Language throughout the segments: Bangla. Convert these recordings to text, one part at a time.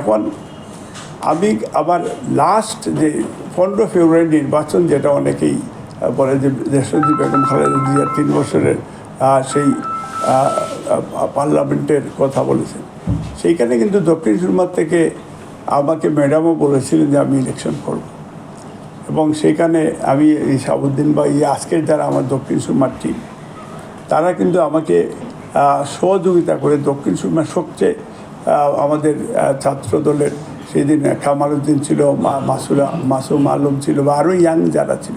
এখন আমি আবার লাস্ট যে পনেরো ফেব্রুয়ারি নির্বাচন যেটা অনেকেই বলে যে দেশজি বেগম খালেদা জিয়ার তিন বছরের সেই পার্লামেন্টের কথা বলেছেন। সেইখানে কিন্তু দক্ষিণ সুরমার থেকে আমাকে ম্যাডামও বলেছিলেন যে আমি ইলেকশন করব। এবং সেখানে আমি এই সাবুদ্দিন বা এই আজকের যারা আমার দক্ষিণ সুরমার টিম তারা কিন্তু আমাকে সহযোগিতা করে দক্ষিণ সুরমার সবচেয়ে আমাদের ছাত্র দলের সেদিন কামালউদ্দিন ছিল, মা- মাসুরা মাসুম আলম ছিল বা আরও ইয়াং যারা ছিল।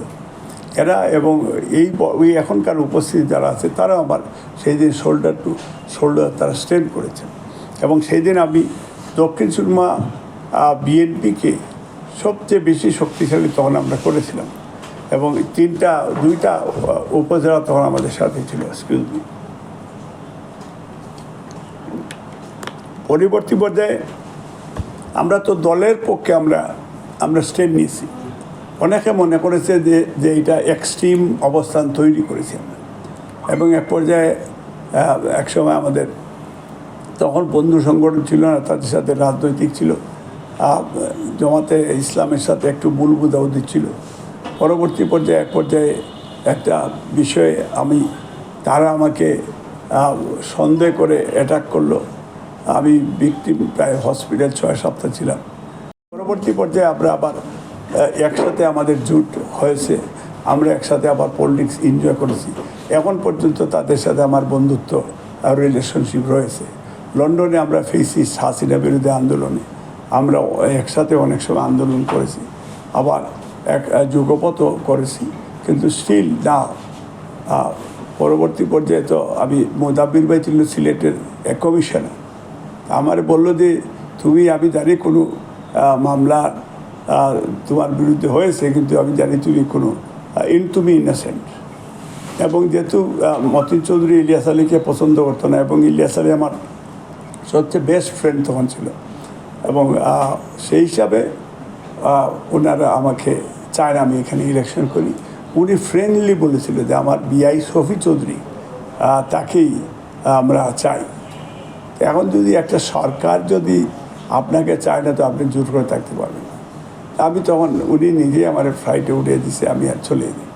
এরা এবং এই ওই এখনকার উপস্থিতি যারা আছে তারা আমার সেই দিন শোল্ডার টু শোল্ডার তারা স্ট্রেন করেছেন এবং সেই দিন আমি দক্ষিণ সুরমা বিএনপিকে সবচেয়ে বেশি শক্তিশালী তখন আমরা করেছিলাম। এবং তিনটা, দুইটা উপজেলা তখন আমাদের সাথে ছিল এক্সকিউজ পরবর্তী পর্যায়ে আমরা তো দলের পক্ষে আমরা আমরা স্টেপ নিয়েছি। অনেকে মনে করেছে যে যে এটা এক্সট্রিম অবস্থান তৈরি করেছি আমরা। এবং এক পর্যায়ে একসময় আমাদের তখন বন্ধু সংগঠন ছিল না, তাদের সাথে রাজনৈতিক ছিল। জমাতে ইসলামের সাথে একটু বুলবুদাও দিচ্ছিল পরবর্তী পর্যায়ে এক পর্যায়ে একটা বিষয়ে আমি, তারা আমাকে সন্দেহ করে অ্যাটাক করল। আমি ভিকটিম প্রায় হসপিটাল ছয় সপ্তাহ ছিলাম। পরবর্তী পর্যায়ে আমরা আবার একসাথে আমাদের জুট হয়েছে। আমরা একসাথে আবার পলিটিক্স এনজয় করেছি। এখন পর্যন্ত তাদের সাথে আমার বন্ধুত্ব আর রিলেশনশিপ রয়েছে। লন্ডনে আমরা ফেসিস হাসিনা বিরুদ্ধে আন্দোলনে আমরা একসাথে অনেক সময় আন্দোলন করেছি। আবার এক যুগপথও করেছি। কিন্তু স্টিল না পরবর্তী পর্যায়ে তো আমি মোদাব্বির ভাই ছিল সিলেটের এক কমিশনার। আমার বলল যে, তুমি, আমি জানি কোনো মামলা তোমার বিরুদ্ধে হয়েছে, কিন্তু আমি জানি তুমি কোনো ইন তুমি ইনোসেন্ট। এবং যেহেতু মতিন চৌধুরী ইলিয়াস আলীকে পছন্দ করতো না, এবং ইলিয়াস আলী আমার সবচেয়ে বেস্ট ফ্রেন্ড তখন ছিল। এবং সেই হিসাবে ওনারা আমাকে চায় না আমি এখানে ইলেকশন করি। উনি ফ্রেন্ডলি বলেছিল যে, আমার বিআই শফি চৌধুরী তাকেই আমরা চাই। এখন যদি একটা সরকার যদি আপনাকে চায় না, তো আপনি জোর করে থাকতে পারবেন আমি তখন উনি নিজেই আমার ফ্লাইটে উঠে দিছে, আমি আর চলে যাই।